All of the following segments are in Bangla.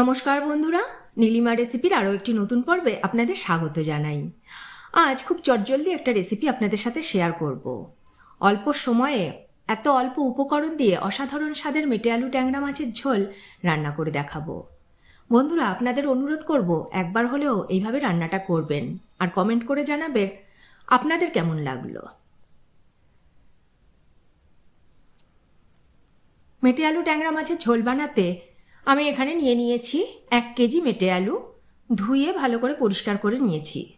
নমস্কার বন্ধুরা, নীলিমা রেসিপির আরও একটি নতুন পর্বে আপনাদের স্বাগত জানাই। আজ খুব চটজলদি একটা রেসিপি আপনাদের সাথে শেয়ার করব। অল্প সময়ে এত অল্প উপকরণ দিয়ে অসাধারণ স্বাদের মেটে আলু ট্যাংরা মাছের ঝোল রান্না করে দেখাবো। বন্ধুরা, আপনাদের অনুরোধ করব, একবার হলেও এইভাবে রান্নাটা করবেন আর কমেন্ট করে জানাবেন আপনাদের কেমন লাগল। মেটে আলু ট্যাংরা মাছের ঝোল বানাতে আমি এখানে নিয়ে নিয়েছি এক কেজি মেটে আলু, ধুয়ে ভালো করে পরিষ্কার করে নিয়েছি।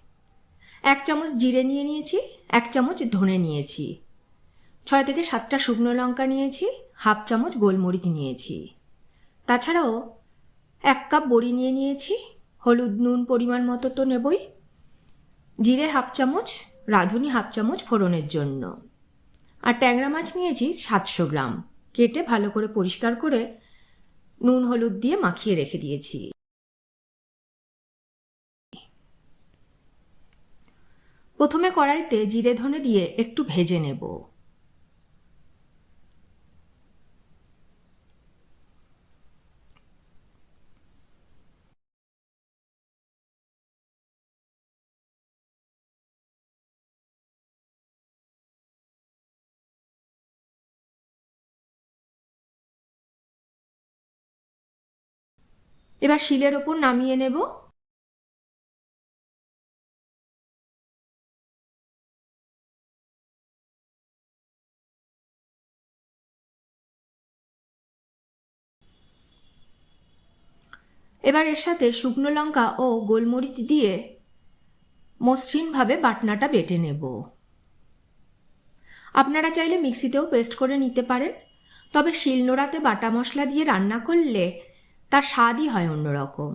এক চামচ জিরে নিয়ে নিয়েছি, এক চামচ ধনে নিয়েছি। ছয় থেকে সাতটা শুকনো লঙ্কা নিয়েছি, হাফ চামচ গোলমরিচ নিয়েছি। তাছাড়াও এক কাপ বড়ি নিয়ে নিয়েছি, হলুদ নুন পরিমাণ মতো তো নেবই। জিরে হাফ চামচ, রাঁধুনি হাফ চামচ ফোড়নের জন্য। আর ট্যাংরা মাছ নিয়েছি সাতশো গ্রাম। কেটে ভালো করে পরিষ্কার করে নুন হলুদ দিয়ে মাখিয়ে রেখে দিয়েছি। প্রথমে কড়াইতে জিরে ধনে দিয়ে একটু ভেজে নেব। এবার শিলের ওপর নামিয়ে নেব। এবার এর সাথে শুকনো লঙ্কা ও গোলমরিচ দিয়ে মসৃণভাবে বাটনাটা বেটে নেব। আপনারা চাইলে মিক্সিতেও পেস্ট করে নিতে পারেন, তবে শিলনোড়াতে বাটা মশলা দিয়ে রান্না করলে তার স্বাদই হয় অন্যরকম।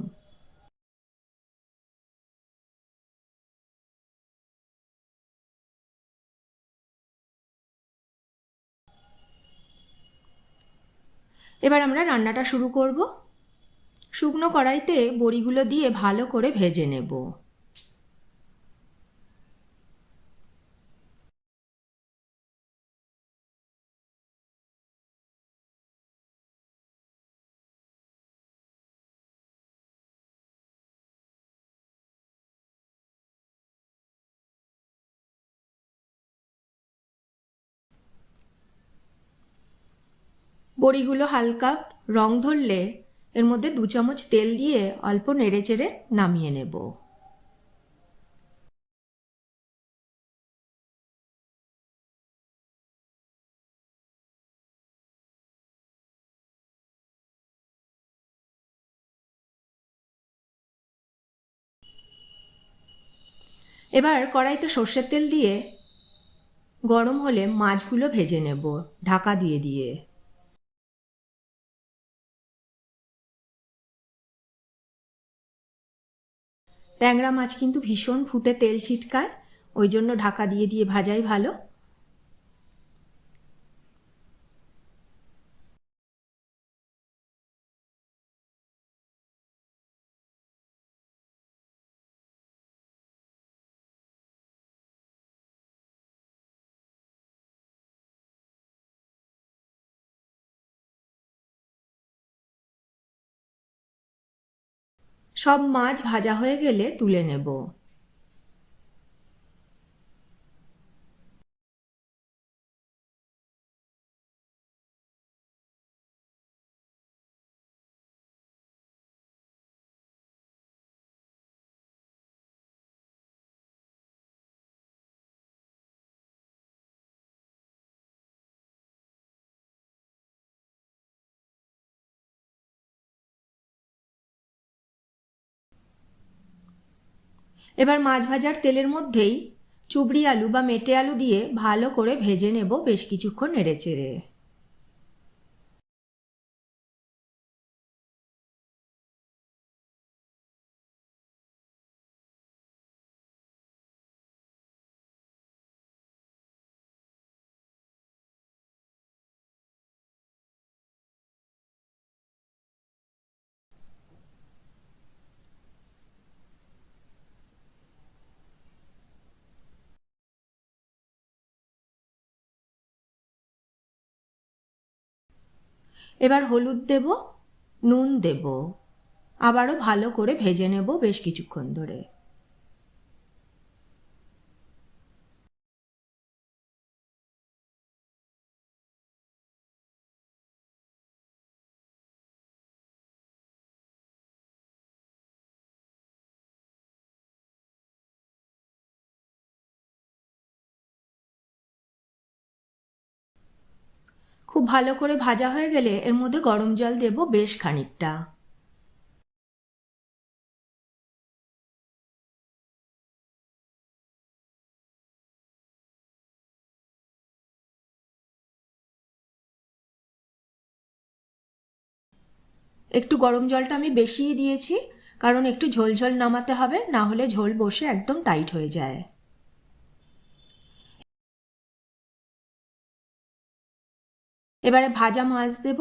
এবার আমরা রান্নাটা শুরু করব। শুকনো কড়াইতে বড়িগুলো দিয়ে ভালো করে ভেজে নেব। বড়িগুলো হালকা রং ধরলে এর মধ্যে দু চামচ তেল দিয়ে অল্প নেড়ে চেড়ে নামিয়ে নেব। এবার কড়াইতে সর্ষের তেল দিয়ে গরম হলে মাছগুলো ভেজে নেব, ঢাকা দিয়ে দিয়ে। ট্যাংরা মাছ কিন্তু ভীষণ ফুটে তেল ছিটকায় ওই জন্য ঢাকা দিয়ে দিয়ে ভাজাই ভালো। সব মাছ ভাজা হয়ে গেলে তুলে নেব। এবার মাছ ভাজার তেলের মধ্যেই চুবড়ি আলু বা মেটে আলু দিয়ে ভালো করে ভেজে নেব বেশ কিছুক্ষণ নেড়ে চেড়ে এবার হলুদ দেব নুন দেব। আবারও ভালো করে ভেজে নেব বেশ কিছুক্ষণ ধরে। খুব ভালো করে ভাজা হয়ে গেলে এর মধ্যে গরম জল দেব বেশ খানিকটা। একটু গরম জলটা আমি বেশিই দিয়েছি, কারণ একটু ঝোল ঝোল নামাতে হবে, না হলে ঝোল বসে একদম টাইট হয়ে যায়। এবারে ভাজা মাছ দেব।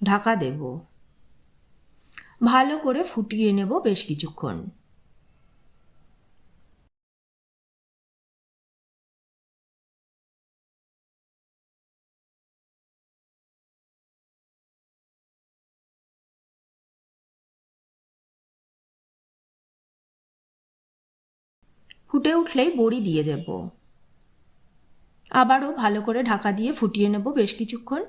ঢাকা দেব। ভালো করে ফুটিয়ে নেব বেশ কিছুক্ষণ। ফুটে উঠলেই বড়ি দিয়ে দেব। আবারও ভালো করে ঢাকা দিয়ে ফুটিয়ে নেব বেশ কিছুক্ষণ।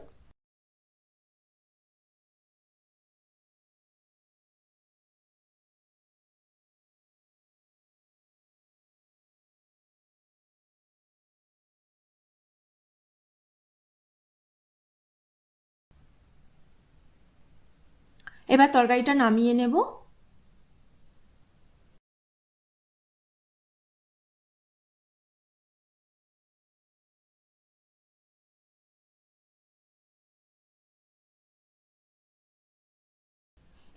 এবার তরকারিটা নামিয়ে নেব।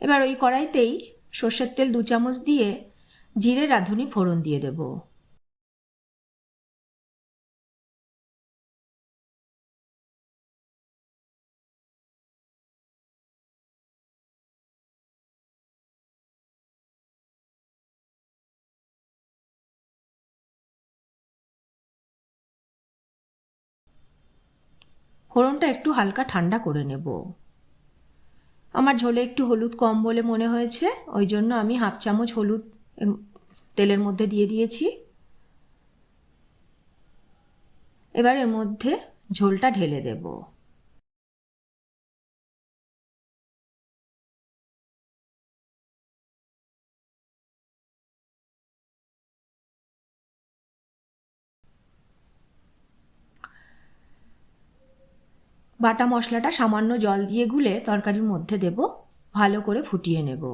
এবার ওই কড়াইতেই সর্ষের তেল দু চামচ দিয়ে জিরে, রাঁধুনি, ফোড়ন দিয়ে দেব। ফোড়নটা একটু হালকা ঠান্ডা করে নেব। আমার ঝোলে একটু হলুদ কম বলে মনে হয়েছে, ওই জন্য আমি হাফ চামচ হলুদ তেলের মধ্যে দিয়ে দিয়েছি। এবার এর মধ্যে ঝোলটা ঢেলে দেব। বাটা মশলাটা সামান্য জল দিয়ে গুলে তরকারির মধ্যে দেব। ভালো করে ফুটিয়ে নেব।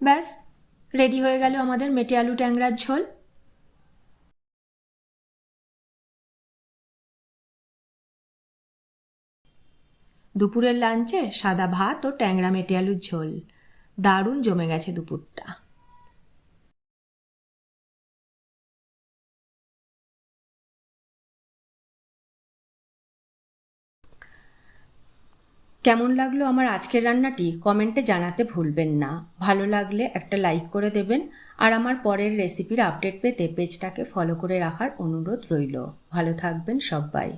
ব্যাস রেডি হয়ে গেল আমাদের মেটে আলু ট্যাংরার ঝোল। দুপুরের লাঞ্চে সাদা ভাত ও ট্যাংরা মেটে আলুর ঝোল। দারুণ জমে গেছে দুপুরটা। কেমন লাগল আমার আজকের রান্নাটি কমেন্টে জানাতে ভুলবেন না। ভালো লাগলে একটা লাইক করে দেবেন আর আমার পরের রেসিপির আপডেট পেতে পেজটাকে ফলো করে রাখার অনুরোধ রইল। ভালো থাকবেন সবাই।